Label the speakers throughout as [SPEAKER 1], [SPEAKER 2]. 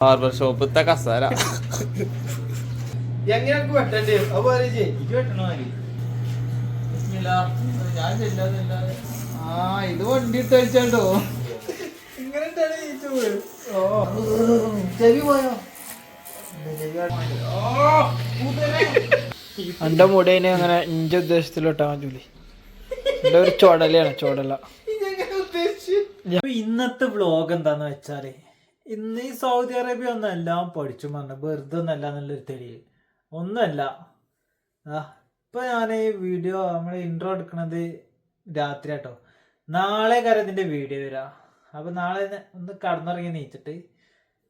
[SPEAKER 1] Barber ഷോപ്പത്തെ കസാര.
[SPEAKER 2] എങ്ങനെ വെട്ടണ്ടേ?
[SPEAKER 3] വെട്ടണോ
[SPEAKER 2] ആ ഇത് വണ്ടി ഇട്ട് അടിച്ചാണ്ടോ ഇങ്ങനെ ഇട്ടാണ് ഈ ചൂട്. ഓ. ചെവി പോയോ?
[SPEAKER 4] എന്റെ മുടി അതിന് അങ്ങനെ ഇഞ്ച ഉദ്ദേശത്തിലോട്ടാ ജൂലി. എന്റെ ഒരു ചുടലയാണ് ചുടല
[SPEAKER 2] ഇതെങ്ങനെ ഉദ്ദേശിച്ചു?
[SPEAKER 3] അപ്പൊ ഇന്നത്തെ വ്ലോഗ് എന്താന്ന് വെച്ചാൽ ഇന്ന് ഈ സൗദി അറേബ്യ ഒന്നും പഠിച്ചു പറഞ്ഞു. വെറുതെ ഒന്നല്ല എന്നുള്ളൊരു തെളിവ്. ഒന്നുമല്ല ഇപ്പൊ ഞാൻ ഈ വീഡിയോ നമ്മൾ ഇൻട്രോ എടുക്കണത് രാത്രി കേട്ടോ നാളെ കാര്യം ഇതിന്റെ വീഡിയോ വരാ. അപ്പൊ നാളെ ഒന്ന് കടന്നിറങ്ങി നീച്ചിട്ട്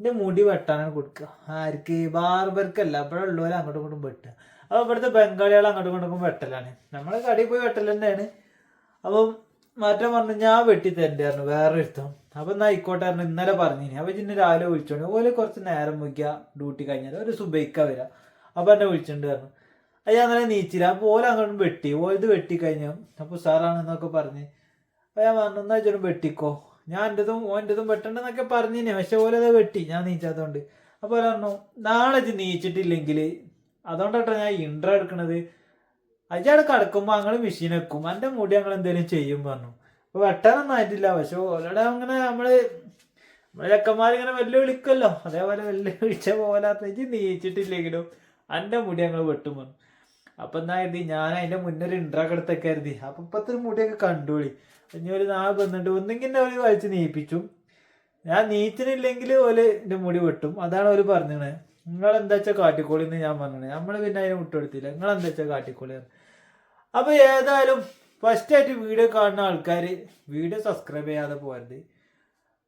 [SPEAKER 3] എന്റെ മുടി വെട്ടാനാണ് കൊടുക്കുക. ആർക്ക്? ബാർബർക്കല്ല. ഇവിടെ ഉള്ളവരെ അങ്ങോട്ടും ഇങ്ങോട്ടും വെട്ടുക. അപ്പൊ ഇവിടുത്തെ ബംഗാളികൾ അങ്ങോട്ടും ഇങ്ങോട്ടും വെട്ടലാണ്. നമ്മൾ കടയിൽ പോയി വെട്ടൽ തന്നെയാണ്. അപ്പം മാറ്റം പറഞ്ഞു ഞാൻ വെട്ടി തരണ്ടായിരുന്നു വേറെ ഒരുത്തം അപ്പൊ എന്നാ ആയിക്കോട്ടെ പറഞ്ഞു ഇന്നലെ പറഞ്ഞിനി. അപ്പൊ ഇന്ന് രാവിലെ വിളിച്ചോണ്ട് ഓലെ കുറച്ച് നേരം മുഖ്യ ഡ്യൂട്ടി കഴിഞ്ഞാൽ ഒരു സുബൈക്ക വരാം. അപ്പൊ എന്നെ വിളിച്ചിട്ടുണ്ട് പറഞ്ഞു അയ്യാ അങ്ങനെ നീച്ചില്ല. അപ്പൊ ഓല അങ്ങോട്ടും വെട്ടി. ഓലത് വെട്ടി കഴിഞ്ഞു. അപ്പൊ സാറാണെന്നൊക്കെ പറഞ്ഞ് അപ്പൊ ഞാൻ പറഞ്ഞു എന്നാ ചേട്ടൻ വെട്ടിക്കോ. ഞാൻ എന്റെതും ഓന്റെതും വെട്ടണ്ടെന്നൊക്കെ പറഞ്ഞിനെ. പക്ഷെ ഓലത് വെട്ടി. ഞാൻ നീച്ചാത്തോണ്ട്. അപ്പൊ പറഞ്ഞു നാളെ ഇത് നീച്ചിട്ടില്ലെങ്കിൽ അതുകൊണ്ടാട്ടോ ഞാൻ ഇൻട്രോ എടുക്കണത്. അജാടെ കിടക്കുമ്പോ അങ്ങനെ മെഷീൻ വെക്കും. എന്റെ മുടി ഞങ്ങൾ എന്തെങ്കിലും ചെയ്യും പറഞ്ഞു. അപ്പൊ വെട്ടാനൊന്നും ആയിട്ടില്ല പക്ഷെ ഓരോടെ അങ്ങനെ നമ്മൾ നമ്മളെ ചെക്കന്മാരിങ്ങനെ വെല്ലു വിളിക്കല്ലോ അതേപോലെ വെല്ലു വിളിച്ച പോലാത്ത നീച്ചിട്ടില്ലെങ്കിലും എന്റെ മുടി ഞങ്ങൾ വെട്ടും പറഞ്ഞു. അപ്പൊ എന്നാ കരുതി? ഞാൻ അതിന്റെ മുന്നേ ഒരു ഇൻട്രാക്ക് എടുത്തൊക്കെ കരുതി. അപ്പൊ ഇപ്പത്തെ ഒരു മുടിയൊക്കെ കണ്ടുപോളി ഇനി ഒരു നാളെ വന്നിട്ട് ഒന്നെങ്കിൽ ഒരു വലിച്ച് നീപ്പിച്ചു. ഞാൻ നീച്ചിനില്ലെങ്കിൽ ഓൽ എന്റെ മുടി വെട്ടും. അതാണ് അവർ പറഞ്ഞത് നിങ്ങൾ എന്താ വെച്ചാൽ കാട്ടിക്കോളി എന്ന് ഞാൻ പറഞ്ഞത് നമ്മൾ പിന്നെ അതിനെ വിട്ടുകൊടുത്തില്ല നിങ്ങൾ എന്താ വെച്ചാൽ കാട്ടിക്കോളി. അപ്പൊ ഏതായാലും ഫസ്റ്റ് ആയിട്ട് വീഡിയോ കാണുന്ന ആൾക്കാർ വീഡിയോ സബ്സ്ക്രൈബ് ചെയ്യാതെ പോകരുത്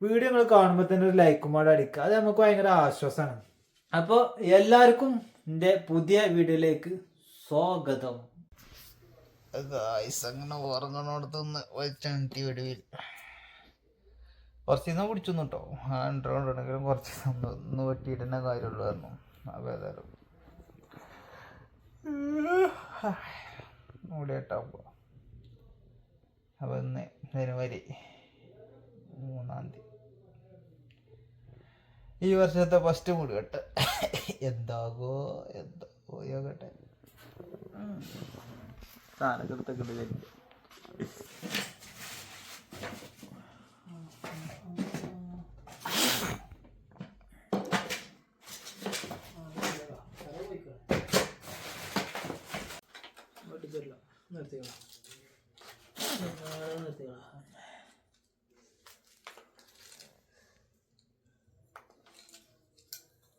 [SPEAKER 3] വീഡിയോ നിങ്ങൾ കാണുമ്പോൾ തന്നെ ഒരു ലൈക്കും കൂടെ അടിക്കുക. അത് നമുക്ക് ഭയങ്കര ആശ്വാസമാണ് അപ്പോൾ എല്ലാവർക്കും എന്റെ പുതിയ വീഡിയോയിലേക്ക് സ്വാഗതം.
[SPEAKER 1] അങ്ങനെ ഉറങ്ങണോടത്തുനിന്ന് വെച്ചാണ് ടി വെടിവിൽ. കുറച്ച് ദിവസം പിടിച്ചു കേട്ടോ ആ ഉണ്ടെങ്കിലും കുറച്ച് ദിവസം ഒന്ന് ഒന്ന് വെട്ടിയിട്ടന്നെ കാര്യമുള്ളായിരുന്നു അപ്പോൾ ഏതായാലും. മൂടിയിട്ടാകുമ്പോൾ അപ്പോൾ ഇന്ന് ജനുവരി മൂന്നാം തീയതി. ഈ വർഷത്തെ ഫസ്റ്റ് മൂടി കെട്ട്. എന്താകോ എന്താകോ യോഗട്ടെ.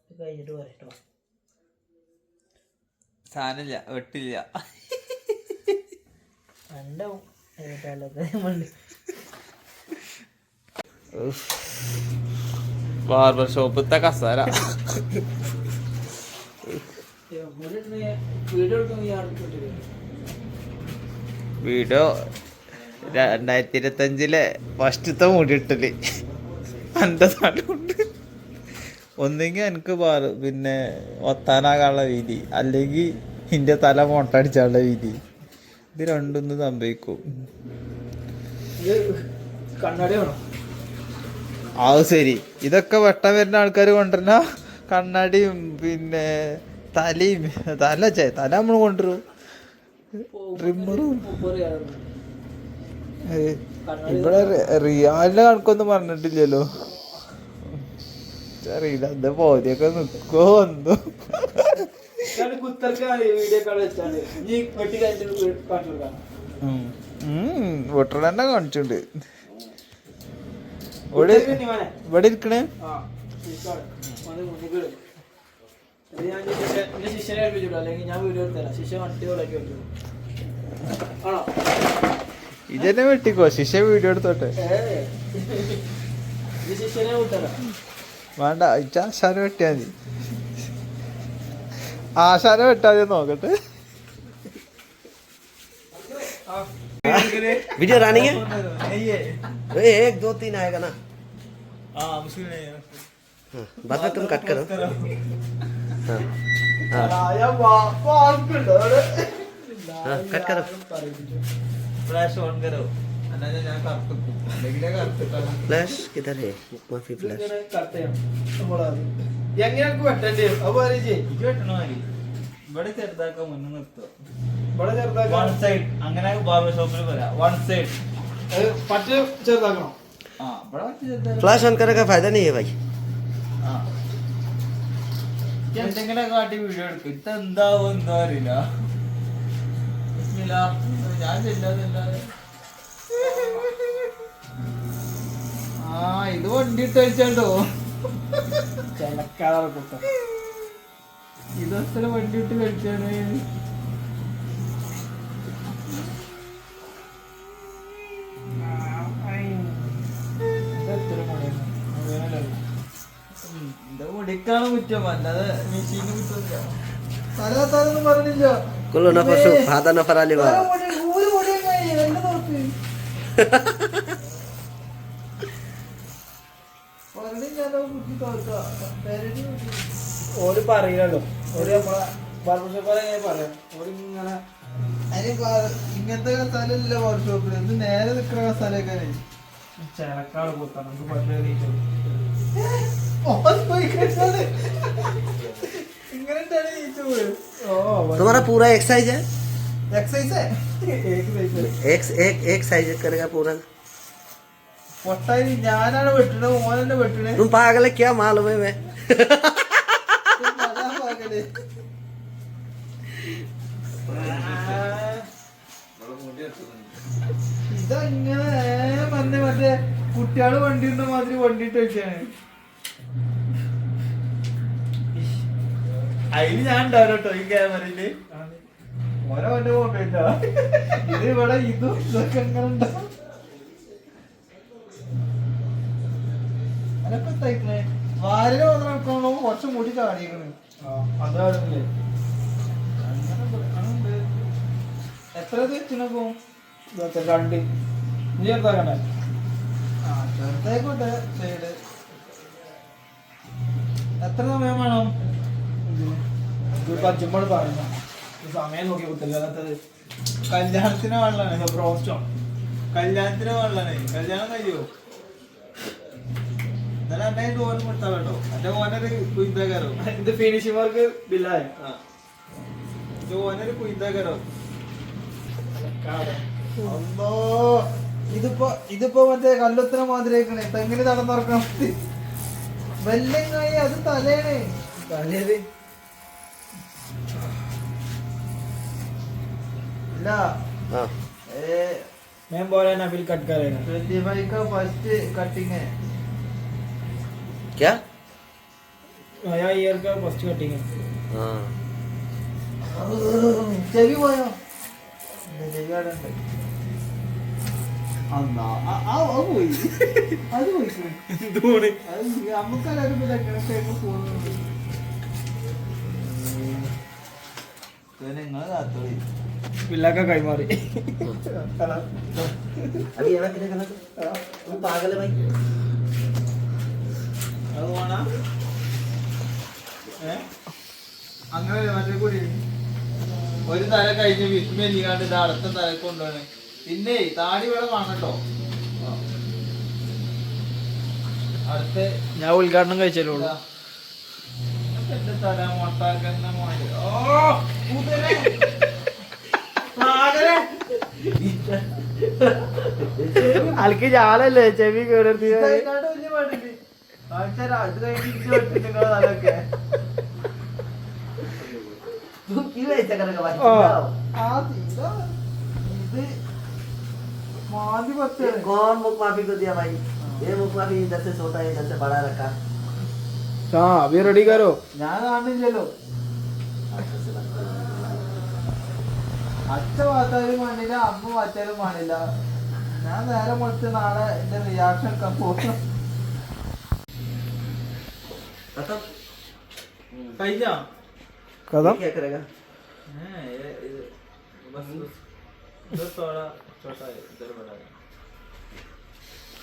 [SPEAKER 3] കഴിഞ്ഞിട്ട് പറയട്ടോ
[SPEAKER 1] സാധനമില്ല വെട്ടില്ല.
[SPEAKER 3] ബാർബർ
[SPEAKER 1] ബാർബർ ഇത്ത കസാര
[SPEAKER 3] വീഡിയോ എടുക്കുമ്പോൾ
[SPEAKER 1] വീഡിയോ രണ്ടായിരത്തി ഇരുപത്തഞ്ചിലെ ഫസ്റ്റത്തെ മുടിയിട്ടൽ. എന്റെ തലമുണ്ട് ഒന്നെങ്കിൽ എനിക്ക് ബാർ പിന്നെ ഒത്താനാകാനുള്ള വീതി അല്ലെങ്കിൽ എന്റെ തല മൊട്ടടിച്ചാനുള്ള വീതി ഇത് രണ്ടൊന്നും സംഭവിക്കും. അത് ശരി. ഇതൊക്കെ വെട്ടം വരുന്ന ആൾക്കാർ കൊണ്ടുവരുന്ന കണ്ണാടിയും പിന്നെ തലയും. തല ചേ തല നമ്മൾ കൊണ്ടുവരും. ട്രിമ്മറും ഇവിടെ റിയാലിന്റെ കണക്കൊന്നും പറഞ്ഞിട്ടില്ലല്ലോ. അറിയില്ല എന്താ പോതിയൊക്കെ നിക്കോ വന്നു
[SPEAKER 3] ഞാൻ കുത്തർക്ക് വീഡിയോ കാൾ വെച്ചാണ് ഈ വെട്ടി കഴിഞ്ഞിട്ട് കാണിച്ചു കൊടുക്കാം
[SPEAKER 1] വോട്ടർ തന്നെ കാണിച്ചിട്ടുണ്ട്. ഇവിടെ. ഇവിടെ ഇരിക്കണേ
[SPEAKER 3] ആ, ശരിക്കാണ്. അത് മുന്നിൽ ഇട്. ഇത് ഞാൻ ഈ ശിഷ്യ- എന്റെ ശിഷ്യനെ ഏൽപ്പിച്ചു അല്ലെങ്കിൽ ഞാൻ വീഡിയോ എടുത്തരാം ശിഷ്യ വണ്ടി വിളക്കി വെച്ചു ആണോ
[SPEAKER 1] ഇതന്നെ വെട്ടിക്കോ ശിശ വീഡിയോ എടുത്തോട്ടെ
[SPEAKER 3] ഏ ഇത് ശിഷ്യനെ വിട്ടരാം
[SPEAKER 1] വേണ്ട ഇച്ച ആശാന വെട്ടിയാ മതി ആശാന വെട്ടാ മതി നോക്കട്ടെ
[SPEAKER 5] वीडियो रनिंग है ए, एक दो तीन आएगा ना हाँ, बाद में तुम कट करो हाँ हाँ कट करो
[SPEAKER 3] ഫ്ലാഷ് ഓൺ കരോ
[SPEAKER 6] അല്ലാതെ ഞാൻ കറുത്തിട്ടു അല്ലെങ്കിലേ കറുത്തിട്ടാണ്
[SPEAKER 5] फ्लैश किधर है माफी फ्लैश
[SPEAKER 4] എങ്ങനെ എനിക്ക് വെട്ടേണ്ടി വരും അത് പറയും ചെയ്യ്.
[SPEAKER 6] ഇത് വെട്ടണ മതി ഇവിടെ ചെറുതാക്കാൻ മുന്നേ നിർത്തുക
[SPEAKER 4] ഇവിടെ ചെറുതാക്കാൻ
[SPEAKER 6] വൺ സൈഡ് അങ്ങനെ ബാർബർ ഷോപ്പിൽ പറയാം വൺ സൈഡ്
[SPEAKER 4] അത് പറ്റ ചെറുതാക്കണം
[SPEAKER 6] ആ ഇവിടെ വെച്ച് ചെറുതാക്കാം.
[SPEAKER 5] फ्लैश ऑन करने का फायदा नहीं है भाई
[SPEAKER 6] ആ. ഇജ്ജ് എന്തെങ്കിലും കാട്ടി വീഡിയോ എടുക്കും. ഇത് എന്താവും എന്താ അറിയില്ല. ഞാൻ ചെല്ലാതെ
[SPEAKER 3] ആ ഇത് വണ്ടി ഇട്ട് വെച്ചാട്ടോ
[SPEAKER 4] ചിലക്കാതെ കൂട്ടം
[SPEAKER 3] ഇത് അത്ര വണ്ടി ഇട്ട് കളിച്ചാണ് എന്നെ നോക്ക്. പറഞ്ഞില്ലാലോ, കുത്തി തോൽക്കാ. പെരടി കുത്തി.
[SPEAKER 4] ഓര് പറയില്ലല്ലോ. ഓര് നമ്മളെ ബാർബർഷോപ്പ് എങ്ങനെ പറയാം. ഓര് ഇങ്ങനെ
[SPEAKER 3] ഇങ്ങനത്തെ സ്ഥലമില്ല വർക്ക്ഷോപ്പിൽ ഇത് നേരെ നിൽക്കുന്ന സ്ഥലമൊക്കെ
[SPEAKER 4] ചിലക്കാട് കൂട്ടാണ് നമുക്ക് ഓ
[SPEAKER 5] तुम्हारा पूरा एक साइज है
[SPEAKER 3] എക്സസൈസ്
[SPEAKER 5] एक एक एक साइज करेगा पूरा
[SPEAKER 3] പൊട്ടായി ഞാനാണ് വെട്ടണത് ഓനെന്നെ വെട്ടണേ
[SPEAKER 5] तुम पागल है क्या मालूम है मैं
[SPEAKER 3] അതാ പകല്. ഇതങ്ങനെ മറ്റേ മറ്റേ കുട്ടികള് വണ്ടി ഉണ്ട മാതിരി വണ്ടി ഇട്ട് വെച്ചാണ് അതിന് ഞാൻ ഉണ്ടാവില്ല കേട്ടോ ഈ ക്യാമറയിൽ ഓരോന്റെ കൊണ്ടുപോയിട്ടോ ഇത് ഇവിടെ ഇതും ഇതൊക്കെ എങ്ങനെ ഉണ്ടാവും അതൊക്കെ തയ്ക്കണേ നടക്കണോ കുറച്ച് മുടി ചാടിയേക്കണ്.
[SPEAKER 4] അതാണല്ലേ
[SPEAKER 3] എത്ര
[SPEAKER 4] ഇതൊക്കെ രണ്ട്. നീ ചെറുതാക്കണ്ടേ
[SPEAKER 3] ആ ചെറുതായിക്കോട്ടെ സൈഡ് എത്ര സമയം വേണം?
[SPEAKER 4] ഇത് അച്ഛമ്മോട് പറയുന്ന സമയം നോക്കി കുത്തില്ല അല്ലാത്തത്
[SPEAKER 3] കല്യാണത്തിന് വെള്ളമാണ്
[SPEAKER 4] ബ്രോസ്റ്റോ
[SPEAKER 3] കല്യാണത്തിന് വെള്ളമാണ് കല്യാണം കഴിയോ എന്നാലും അന്നെ ഓൻ കൊടുത്താ കേട്ടോ. എന്റെ ഓനൊരു കുയിന്താകാരോ
[SPEAKER 4] ഇത് ഫിനിഷിംഗ് വർക്ക് ബില്ലായ
[SPEAKER 3] ഓനൊരു കുയിന്താകാരോ അല്ലോ ഇതിപ്പോ ഇതിപ്പോ മറ്റേ കല്ലുത്തര മാതിരി തെങ്ങിന് തെങ്ങിന് നടന്നിറക്കണം വെല്ലങ്ങായി അത് തലേണേ.
[SPEAKER 4] തലേത്
[SPEAKER 3] ना
[SPEAKER 5] हाँ
[SPEAKER 3] ए
[SPEAKER 4] मैम बोल रहे ना बिल
[SPEAKER 3] कट करेगा ट्वेंटी फाइव का फर्स्ट कटिंग है
[SPEAKER 5] क्या
[SPEAKER 4] नया ईयर का फर्स्ट कटिंग है
[SPEAKER 5] हाँ
[SPEAKER 3] ചെവി പോയോ? ചെവി അവിടെ ഉണ്ട്. അന്നാ അത് പോയി. അത് പോയി. എന്തുകൊണ്ട് നമുക്കറിയാം എങ്ങനെ പോകുന്നുണ്ട്. നിങ്ങൾ കാത്തോളി. പിള്ളാക്ക കൈമാറി. അങ്ങനെ മറ്റേ കൂടി. ഒരു തല കഴിഞ്ഞ് വിസ്മയിക്കാണ്ട് ഇത് അടുത്ത തല കൊണ്ടുപോകണേ പിന്നെ താടി വെള്ളം വാങ്ങട്ടോ അടുത്ത
[SPEAKER 4] ഞാൻ ഉദ്ഘാടനം കഴിച്ചല്ലോ
[SPEAKER 3] തല? മൊട്ടാക്കുന്ന മോൻ കൂതരെ. പാകരെ.
[SPEAKER 4] ആൾക്ക് ജാലല്ലേ ചെവി കേടർത്തി
[SPEAKER 3] ഇതേക്കാട്ട് വലിയ പാടില്ല. ആൾക്കാര് അത് കഴിഞ്ഞ് ഇഞ്ചി വെട്ടി നിങ്ങളെ തലയൊക്കെ.
[SPEAKER 5] तुम क्यों ऐसा करेगा भाई
[SPEAKER 4] हाँ।
[SPEAKER 3] ആ, ഇതാ. ഇത് മാതി പത്താണ്.
[SPEAKER 5] कौन मुख माफी को दिया भाई ये मुख माफी इधर से छोटा है इधर से बड़ा रखा
[SPEAKER 4] हाँ अभी रेडी करो
[SPEAKER 3] ഞാൻ കാണില്ലല്ലോ അച്ഛ വാത്താലും വേണ്ടില്ല അമ്മ വാച്ചാലും വേണ്ടില്ല. ഞാൻ നേരെ മുറിച്ച് നാളെ എന്റെ റിയാക്ഷൻ ഒക്കെ പോകും
[SPEAKER 4] കഥ?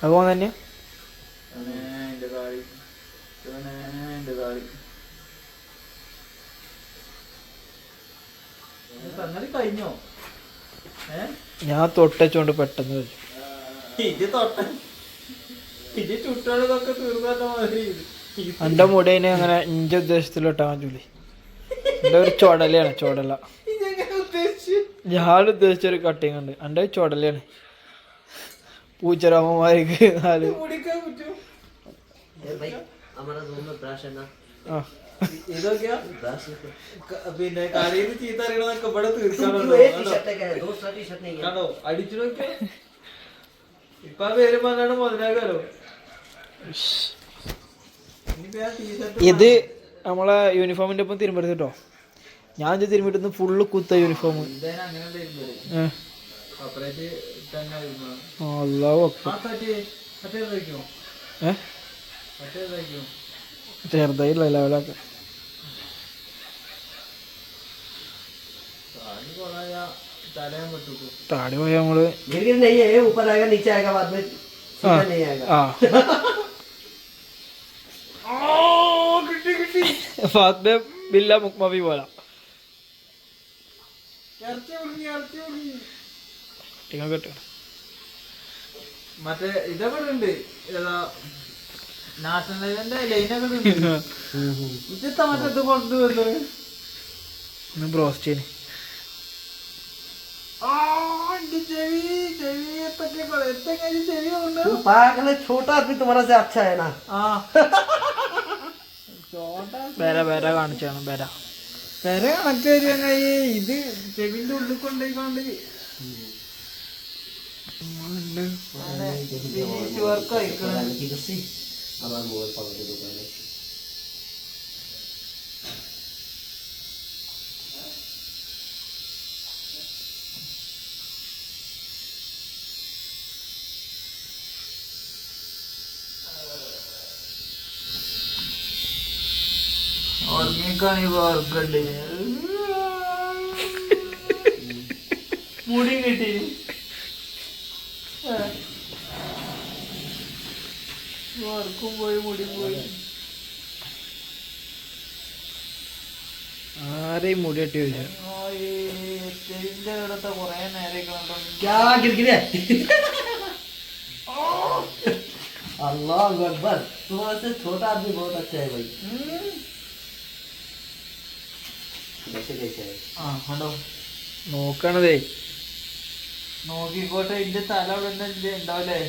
[SPEAKER 4] അതുപോലെ തന്നെ
[SPEAKER 3] എന്റെ കാളി. എന്റെ കാളി.
[SPEAKER 4] ഞാൻ തൊട്ടച്ചോണ്ട് പെട്ടെന്ന് എന്റെ മുടേനെ അതിനെ അങ്ങനെ എന്റെ ഉദ്ദേശത്തിലോട്ടാ ജോലി. എന്റെ ഒരു ചുടലയാണ് ചുടല. ഞാൻ ഉദ്ദേശിച്ചൊരു കട്ടിങ് ഉണ്ട്. എന്റെ ചുടലയാണ്. പൂച്ചരാമന്മാർക്ക് നാല്. ആ. ഇത് നമ്മളെ യൂണിഫോമിന്റെ ഒപ്പം തിരുമ്പെടുത്തിട്ടോ ഞാൻ ഇത് തിരുമ്പിട്ടു ഫുള്ള് കുത്ത യൂണിഫോം അല്ലാ ഏഹ് ചെറുതായില്ല ലെവലൊക്കെ.
[SPEAKER 3] താടി
[SPEAKER 5] പോയാൽ
[SPEAKER 4] നമ്മൾ ഫാത്മ ബില്ല മുക്മബി പോലെ.
[SPEAKER 3] മറ്റേ ഇതൊക്കെ ഉണ്ട്. ഏതാ? നാഷണൽ ഹൈവേന്റെ ലൈനൊക്കെ ഉണ്ട് ഇതെത്താ മറ്റേ ഇത് കൊണ്ടുവന്നത്
[SPEAKER 4] ഇന്ന് ബ്രോസ്റ്റ് ചെയ്യണേ
[SPEAKER 3] ആ എന്റെ ചെവി ചെവി എത്തൊക്കെ കൊ- എത്തൊക്കെ ചെവി ഉണ്ട്
[SPEAKER 5] तुम पागल है छोटा आदमी तुम्हारा से अच्छा है ना
[SPEAKER 3] ആ ചോട്ടാ
[SPEAKER 4] ബേര ബേര കാണിച്ചാണ് ബേര
[SPEAKER 3] പെര കണക്ക് തരുന്ന ഇത് ചെവിന്റെ ഉള്ളിൽ കൊണ്ടുപോയിക്കൊണ്ട് വർക്ക്
[SPEAKER 5] আবার মোবাইল পাওয়া দোকানে और मेकानी
[SPEAKER 3] बार गड्ढे मुड़ी गटी വർക്കും പോയി മുടി പോയി
[SPEAKER 4] ആരെയും മുടി കെട്ടി ചോദിച്ചു
[SPEAKER 3] ചെവിന്റെ ഇടത്തെ കൊറേ നേരെ കണ്ടു
[SPEAKER 5] क्या गिर गिरे अल्लाह अकबर तुम्हारे से छोटा आदमी बहुत अच्छा है भाई कैसे कैसे है
[SPEAKER 3] ആ കണ്ടോ
[SPEAKER 4] നോക്കണതേ
[SPEAKER 3] നോക്കിക്കോട്ടെ ഇന്റെ തല അവിടെ തന്നെ ഉണ്ടാവില്ലേ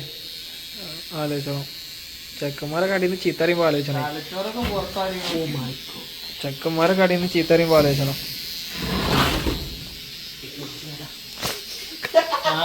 [SPEAKER 4] ആലോചിച്ചോ ചെക്കന്മാരെ കടയിൽ നിന്ന് ചീത്ത അറിയുമ്പോൾ ആലോചിച്ചണം.
[SPEAKER 3] തലച്ചോറൊക്കെ പുറത്താറിയോ
[SPEAKER 4] ചെക്കന്മാരെ കടയിൽ നിന്ന് ചീത്ത ആലോചിക്കണം ആലോചിച്ചണം
[SPEAKER 3] ആ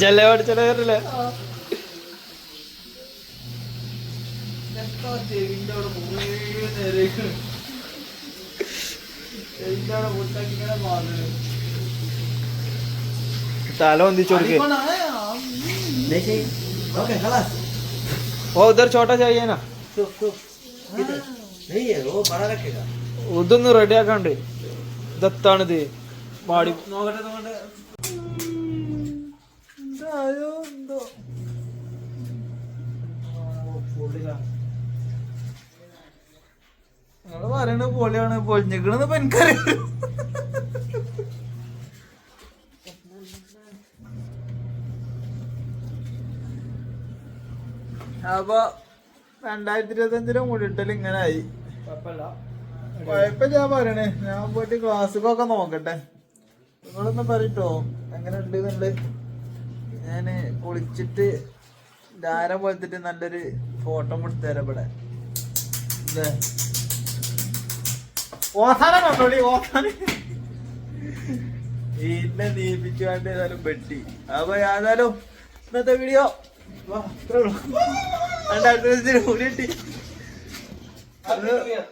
[SPEAKER 4] ജല പഠിച്ചല്ലേ
[SPEAKER 3] എന്തോ ചെവിന്റെ അവിടെ കുറേ നേരം ചെവിന്റെ അവിടെ മുട്ടൊക്കെ ഇങ്ങനെ മാറുന്നു
[SPEAKER 4] തല ഒന്നിച്ചു കൊടുക്ക്
[SPEAKER 5] नहीं चाहिए ओके खलास
[SPEAKER 4] ഓ ഉധർ ചോട്ടാ चाहिए ना
[SPEAKER 5] चुप चुप किधर नहीं है वो बड़ा रखेगा
[SPEAKER 4] ഇതൊന്ന് റെഡി ആക്കാണ്ട് ഇതെത്താണിത് പാടി.
[SPEAKER 3] നോക്കട്ടെ നോക്കട്ടെ എന്തായോ എന്തോ നിങ്ങൾ പറയണ പൊളിയാണ് പൊളിഞ്ഞിക്കണെന്ന് ഇപ്പൊ എനിക്കറിയാം അപ്പൊ രണ്ടായിരത്തി ഇരുപത്തി അഞ്ചിലെ മുടിട്ടൽ ഇങ്ങനെ ആയി. കുഴപ്പമില്ല. ഞാൻ പറയണേ ഞാൻ പോയിട്ട് ക്ലാസ്സിലൊക്കെ നോക്കട്ടെ. നിങ്ങളൊന്ന് പറയട്ടോ എങ്ങനെ ഉണ്ട് എന്നുള്ളത് ഞാൻ കുളിച്ചിട്ട് ധാരം പോലത്തിട്ട് നല്ലൊരു ഫോട്ടോ എടുത്തു തരാം ഇവിടെ. ഓസാനം എന്നെ നീപ്പിച്ചുകൊണ്ട് ഏതായാലും പെട്ടി അപ്പൊ ഏതായാലും ഇന്നത്തെ വീഡിയോ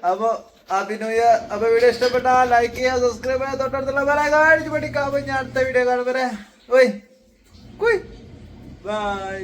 [SPEAKER 3] അപ്പൊ ഹാപ്പി ന്യൂ അപ്പൊ വീഡിയോ ഇഷ്ടപ്പെട്ട ലൈക്ക് ചെയ്യുക സബ്സ്ക്രൈബ് ചെയ്യുക. തൊട്ടടുത്തുള്ള ബെല കാണിച്ചു പഠിക്കാം ഞാൻ അടുത്ത വീഡിയോ കാണുമ്പോ ഓയ്. കുയ്. ബൈ